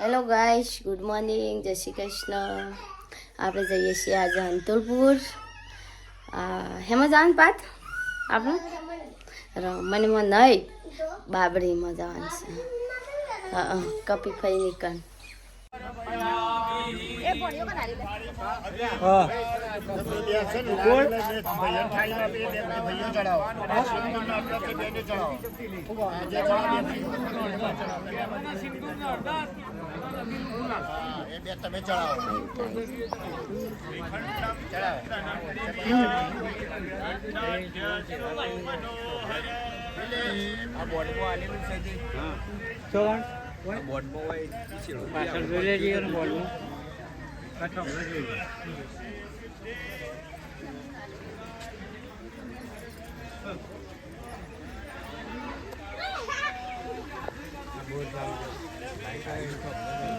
Hello ગાઈશ good morning જય શ્રી કૃષ્ણ આપણે જઈએ છીએ આજે અંતુલપુર હેમાં પાત આપણે રમણીમાં નહીં બાબરીમાં જવાનું છે કપી ફરી નીકળ ચડાવો આ બોર્ડમાં આલેલું છે જે આ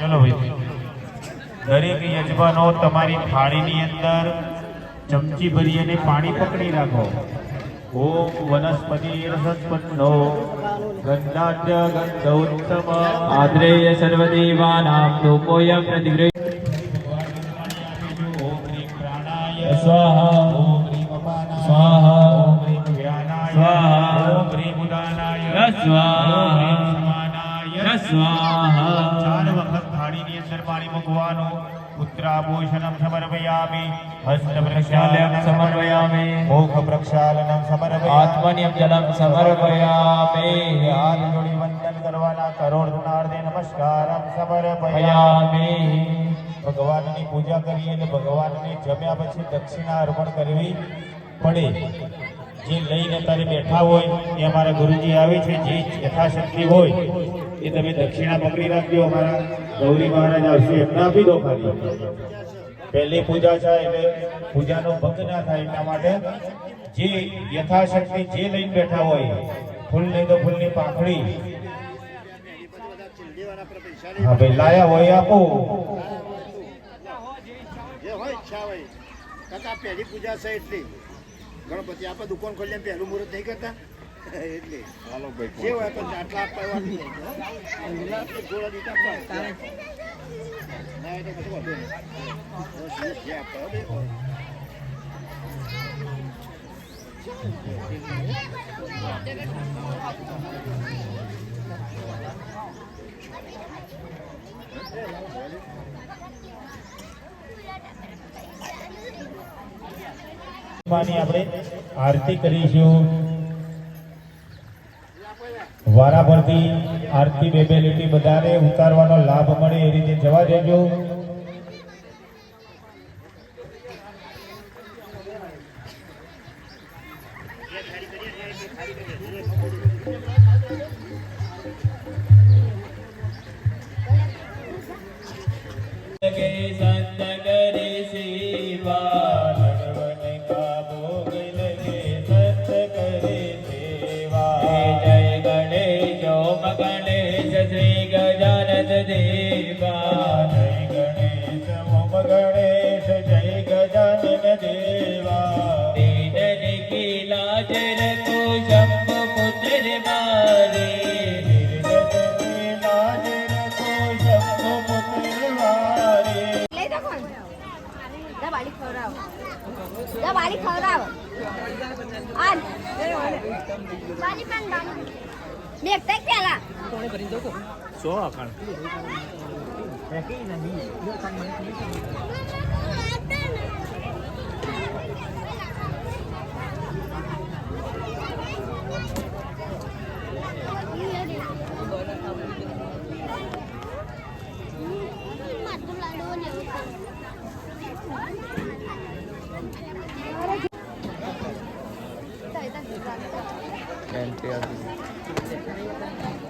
ચલો દરેક યજમાનો તમારી થાળીની અંદર ચમચી ભરી અને પાણી પકડી રાખો. ઓમ વનસ્પતિ રસસ્પન્નો. ગંધાદ્ય ગંધોત્તમ. આદ્રેય સર્વદેવાનામ ધૂપોય પ્રતિગૃહ સ્વાહા. ઓમ સ્વાહા. સ્વાહા. સ્વાહા. સ્વાહા ચાર વખત થાળીની અંદર પાણી મૂકવાનું પુત્રાભૂષણમ સમર્પયામિ હસ્ત પ્રક્ષાલયમ સમર્પયામિ મુખ પ્રક્ષાલનમ સમર્પયામિ આત્મનિયમ જલમ સમર્પયામિ હાથ જોડી કરવાના કરોડ ગુણાર્થે નમસ્કારમ ભગવાનની પૂજા કરીએ એટલે ભગવાનને જમ્યા પછી દક્ષિણા અર્પણ કરવી પડે. જે લઈને તારે બેઠા હોય, એ અમારા ગુરુજી આવે છે, જે યથાશક્તિ હોય, એ તમે દક્ષિણા પકડી રાખજો, અમારા ગૌરી મહારાજ આવશે, એમને આપી દો ખાલી. પહેલી પૂજા છે, એટલે પૂજાનો ભંગ ના થાય એટલા માટે. જે યથાશક્તિ જે લઈને બેઠા હોય, ફૂલ નહીં તો ફૂલની પાંખડી. હા ભાઈ, લાયા હોય આપો. પહેલી પૂજા છે એટલી. ગણપતિ આપણે દુકાન ખોલીને પહેલું મુહૂર્ત નહીં કરતા એટલે જે હોય તો આટલા આપવા એવા થોડા દીધા આપવા. ના હોય પછી વાંધો નહીં. જે આપવા એ. માની આપણે આરતી કરીશું. વારા પરથી આરતી બે બે લીટી બધાને ઉતારવાનો લાભ મળે એ રીતે જવા દેજો. के બને શ્રી ગજાનંદ દેવા જય ગણેશ ઓમ ગણેશ જય ગજાનંદ દેવા દીન કી લાજ રખો શંભ પુત્ર મારે. ખવડાવ. બાલી ખવડાવ. પણ બાલી બાળી ખવડાવ જા બાળી ખવડાવ આ બાળી પણ બાળી દેખતા પેલા લાડુ ને એન્ટ્રી આપી いいわね。